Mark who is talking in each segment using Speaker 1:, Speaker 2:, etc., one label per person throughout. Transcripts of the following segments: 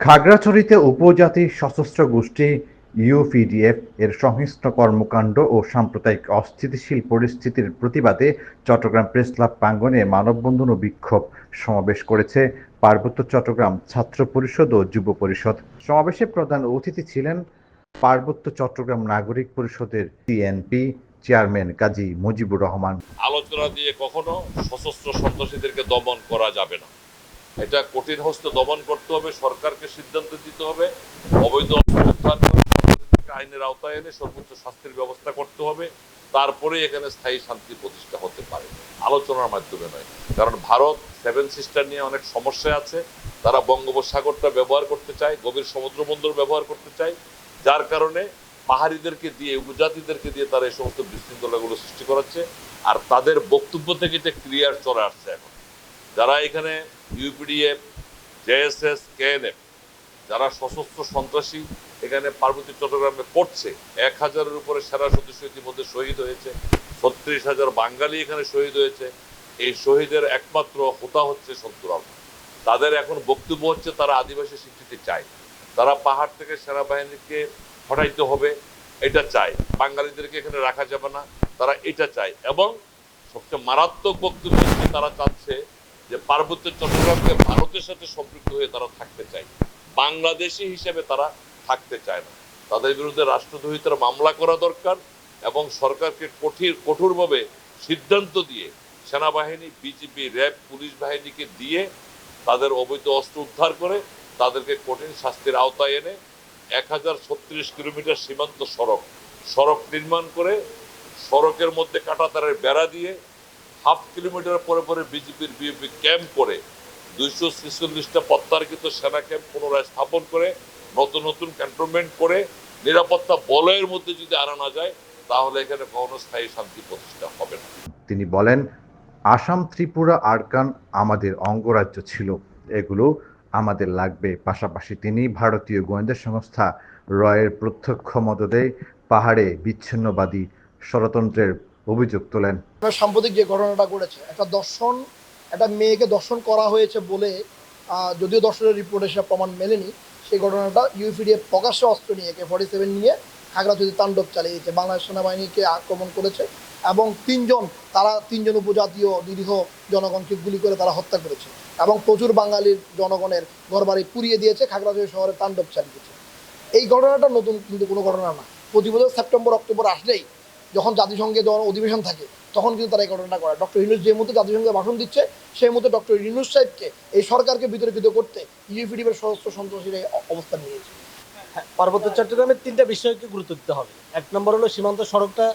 Speaker 1: খাগড়াছড়িতে উপজাতি সশস্ত্র গোষ্ঠী ইউপিডিএফ এর সংশ্লিষ্ট কর্মকাণ্ড ও সাম্প্রদায়িক অস্থিতিশীল পরিস্থিতির প্রতিবাদে চট্টগ্রাম প্রেস ক্লাব প্রাঙ্গনে মানববন্ধন ও বিক্ষোভ সমাবেশ করেছে পার্বত্য চট্টগ্রাম ছাত্র পরিষদ ও যুব পরিষদ। সমাবেশে প্রধান অতিথি ছিলেন পার্বত্য চট্টগ্রাম নাগরিক পরিষদের টিএনপি চেয়ারম্যান কাজী মুজিবুর রহমান।
Speaker 2: আলোচনা দিয়ে কখনো সশস্ত্র সন্ত্রাসীদেরকে দমন করা যাবে না। এটা কঠিন হস্তে দমন করতে হবে, সরকারকে সিদ্ধান্ত দিতে হবে, অবৈধ আইনের আওতায় এনে সর্বোচ্চ শাস্তির ব্যবস্থা করতে হবে তারপরে এখানে স্থায়ী শান্তি প্রতিষ্ঠা হতে পারে। আলোচনার মাধ্যমে নয়। কারণ ভারত সেভেন সিস্টার নিয়ে অনেক সমস্যা আছে, তারা বঙ্গোপসাগরটা ব্যবহার করতে চায়, গভীর সমুদ্র বন্দর ব্যবহার করতে চায়, যার কারণে পাহাড়িদেরকে দিয়ে, উপজাতিদেরকে দিয়ে তারা এই সমস্ত বিশৃঙ্খলাগুলো সৃষ্টি করাচ্ছে, আর তাদের বক্তব্য থেকে এটা ক্লিয়ার চলে আসছে এখন। যারা এখানে ইউপিডিএফ জেএসএস কেএনএফ যারা সশস্ত্র সন্ত্রাসী এখানে পার্বতী চট্টগ্রামে করছে, এক হাজারের উপরে সেরা সদস্য ইতিমধ্যে শহীদ হয়েছে, ছত্রিশ হাজার বাঙালি এখানে শহীদ হয়েছে, এই শহীদের একমাত্র হোতা হচ্ছে সত্তর তাদের এখন বক্তব্য হচ্ছে তারা আদিবাসী স্বীকৃতি চায়। তারা পাহাড় থেকে সেনাবাহিনীকে হটাইতে হবে, এটা চায়। বাঙালিদেরকে এখানে রাখা যাবে না, তারা এটা চায়। এবং সবচেয়ে মারাত্মক বক্তব্য হচ্ছে তারা চাচ্ছে যে পার্বত্য চট্টগ্রামকে ভারতের সাথে সম্পৃক্ত হয়ে তারা থাকতে চায় বাংলাদেশি হিসেবে তারা থাকতে চায় না। তাদের বিরুদ্ধে রাষ্ট্রদ্রোহিতার মামলা করা দরকার এবং সরকারকে কঠিন, কঠোরভাবে সিদ্ধান্ত দিয়ে সেনাবাহিনী, বিজিবি, র্যাব, পুলিশ বাহিনীকে দিয়ে তাদের অবৈধ অস্ত্র উদ্ধার করে তাদেরকে কঠিন শাস্তির আওতায় এনে এক হাজার ছত্রিশ কিলোমিটার সীমান্ত সড়ক সড়ক নির্মাণ করে সড়কের মধ্যে কাঁটাতারের বেড়া দিয়ে হাফ কিলোমিটার পরে পরে বিজেপির বিএপি ক্যাম্প করে দুইশো ছেচল্লিশটা প্রত্যার্পিত সেনা ক্যাম্প পুনরায় স্থাপন করে, নতুন নতুন ক্যান্টনমেন্ট করে, নিরাপত্তা বলয়ের মধ্যে যদি আনা না যায়, তাহলে এখানে কখনো স্থায়ী শান্তি প্রতিষ্ঠা হবে না।
Speaker 1: তিনি বলেন, আসাম, ত্রিপুরা, আরকান আমাদের অঙ্গরাজ্য ছিল। এগুলো আমাদের লাগবে। পাশাপাশি তিনি ভারতীয় গোয়েন্দা সংস্থা রয়ের প্রত্যক্ষ মদদে পাহাড়ে বিচ্ছিন্নবাদী ষড়যন্ত্রের অভিযোগ তোলেন।
Speaker 3: সাম্প্রতিক যে ঘটনাটা ঘটেছে, একটা দর্শন, একটা মেয়েকে দর্শন করা হয়েছে বলে যদিও দর্শনের রিপোর্টে সেটা প্রমাণ মেলেনি, সেই ঘটনাটা ইউপিডিএফ প্রকাশ্যে অস্ত্র নিয়ে কে ফর্টি সেভেন নিয়ে খাগড়া খাগড়াছড়ি তাণ্ডব চালিয়েছে। বাংলাদেশ সেনাবাহিনীকে আক্রমণ করেছে এবং তিনজন, তারা তিনজন উপজাতীয় নিরীহ জনগণকে গুলি করে তারা হত্যা করেছে এবং প্রচুর বাঙালির জনগণের ঘরবাড়ি পুড়িয়ে দিয়েছে, খাগড়াছড়ি শহরে তাণ্ডব চালিয়েছে। এই ঘটনাটা নতুন কিন্তু কোনো ঘটনা না। প্রতি বছর সেপ্টেম্বর, অক্টোবর আসলেই যখন জাতিসংঘে যখন অধিবেশন থাকে তখন কিন্তু তারা এই ঘটনাটা করে। ডক্টর ইউনুস যে মুহূর্তে জাতিসংঘে ভাষণ দিচ্ছে সেই মুহূর্তে ডক্টর ইউনুস সাহেবকে এই সরকারকে বিতর্কিত করতে ইউপিডিএফের সশস্ত্র সন্ত্রাসীরা অবস্থান নিয়েছে।
Speaker 4: পার্বত্য চট্টগ্রামের তিনটা বিষয়কে গুরুত্ব দিতে হবে। এক নম্বর হলো সীমান্ত সড়কটা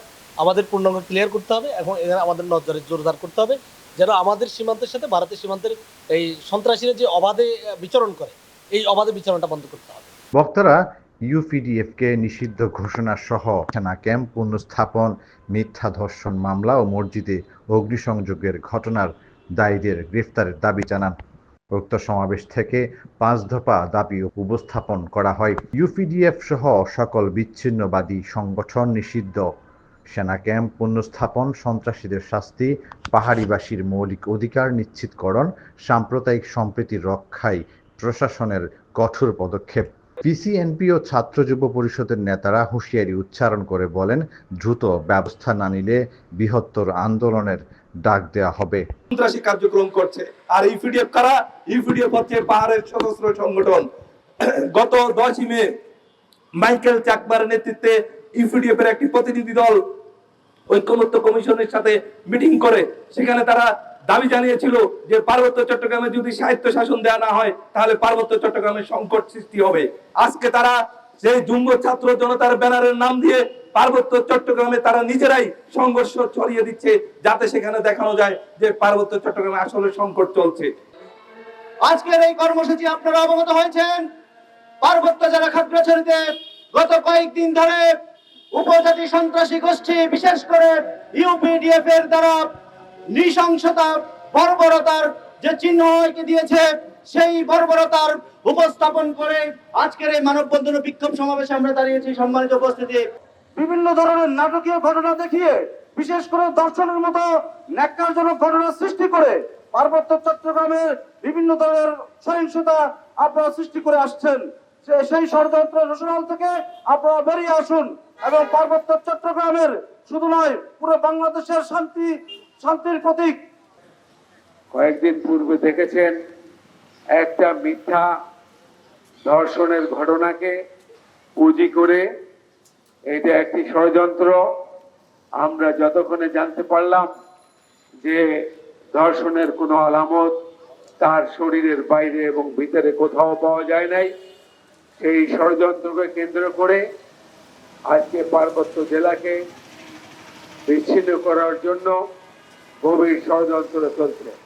Speaker 4: আমাদের পূর্ণাঙ্গ ক্লিয়ার করতে হবে এখন এখানে আমাদের নজরে জোরদার করতে হবে যেন আমাদের সীমান্তের সাথে ভারতের সীমান্তের এই সন্ত্রাসীরা যে অবাধে বিচরণ করে এই অবাধে বিচরণটা বন্ধ করতে হবে।
Speaker 1: বক্তারা ইউপিডিএফকে নিষিদ্ধ ঘোষণা সহ সেনা ক্যাম্প পুনঃস্থাপন মিথ্যা ধর্ষণ মামলা ও মসজিদে অগ্নিসংযোগের ঘটনার দায়ীদের গ্রেফতারের দাবি জানান। উক্ত সমাবেশ থেকে পাঁচ দফা দাবি উপস্থাপন করা হয়। ইউপিডিএফ সহ সকল বিচ্ছিন্নবাদী সংগঠন নিষিদ্ধ। সেনা ক্যাম্প পুনঃস্থাপন সন্ত্রাসীদের শাস্তি, পাহাড়িবাসীর মৌলিক অধিকার নিশ্চিতকরণ, সাম্প্রদায়িক সম্প্রীতি রক্ষায় প্রশাসনের কঠোর পদক্ষেপ। পিসিএনপি ও ছাত্র যুব পরিষদের নেতারা হুঁশিয়ারি উচ্চারণ করে বলেন, দ্রুত ব্যবস্থা না নিলে বৃহত্তর আন্দোলনের ডাক দেওয়া হবে।
Speaker 5: সন্ত্রাসী কার্যক্রম করছে। আর ইউপিডিএফ কারা? ইউপিডিএফ হচ্ছে পাহাড়ের সশস্ত্র সংগঠন। গত দশই মে মাইকেল চাকমার নেতৃত্বে ইউপিডিএফ এর একটি প্রতিনিধি দল ঐক্যমত্য কমিশনের সাথে মিটিং করে, সেখানে তারা দাবি জানিয়েছিল যে পার্বত্য চট্টগ্রামে যদি সাহিত্য শাসন দেওয়া না হয়, তাহলে পার্বত্য চট্টগ্রামে সংকট সৃষ্টি হবে। আজকে তারা সেই জুম্ব ছাত্র জনতার ব্যানারের নাম দিয়ে পার্বত্য চট্টগ্রামে তারা নিজেরাই সংঘর্ষ ছড়িয়ে দিচ্ছে, যাতে সেখানে দেখানো যায় যে পার্বত্য চট্টগ্রামে আসলে সংকট চলছে।
Speaker 6: আজকের এই কর্মসূচি আপনারা অবগত হয়েছেন। পার্বত্য জেলা খাগড়াছড়িতে গত কয়েকদিন ধরে উপজাতি সন্ত্রাসী গোষ্ঠী, বিশেষ করে ইউপিডিএফ এর দ্বারা নৃশংসতা বর্বরতার যে চিহ্ন এঁকে দিয়েছে, সেই বর্বরতার উপস্থাপন করে আজকের এই মানববন্ধন বিক্ষোভ সমাবেশে আমরা দাঁড়িয়েছি সম্মানিত উপস্থিতি।
Speaker 7: বিভিন্ন ধরনের নাটকীয় ঘটনা দেখিয়ে, বিশেষ করে দর্শনের মতো ন্যাক্কারজনক ঘটনা সৃষ্টি করে, পার্বত্য চট্টগ্রামের বিভিন্ন ধরনের সহিংসতা আপনারা সৃষ্টি করে আসছেন। সেই ষড়যন্ত্র রোশনাল থেকে আপনারা বেরিয়ে আসুন এবং পার্বত্য চট্টগ্রামের, শুধু নয়, পুরো বাংলাদেশের শান্তি শান্তির প্রতীক।
Speaker 8: কয়েকদিন পূর্বে দেখেছেন একটা মিথ্যা ধর্ষণের ঘটনাকে পুঁজি করে। এটা একটি ষড়যন্ত্র। আমরা যতক্ষণে জানতে পারলাম যে ধর্ষণের কোনো আলামত তার শরীরের বাইরে এবং ভিতরে কোথাও পাওয়া যায় নাই, সেই ষড়যন্ত্রকে কেন্দ্র করে আজকে পার্বত্য জেলাকে বিচ্ছিন্ন করার জন্য গভীর ষড়যন্ত্র চলছে।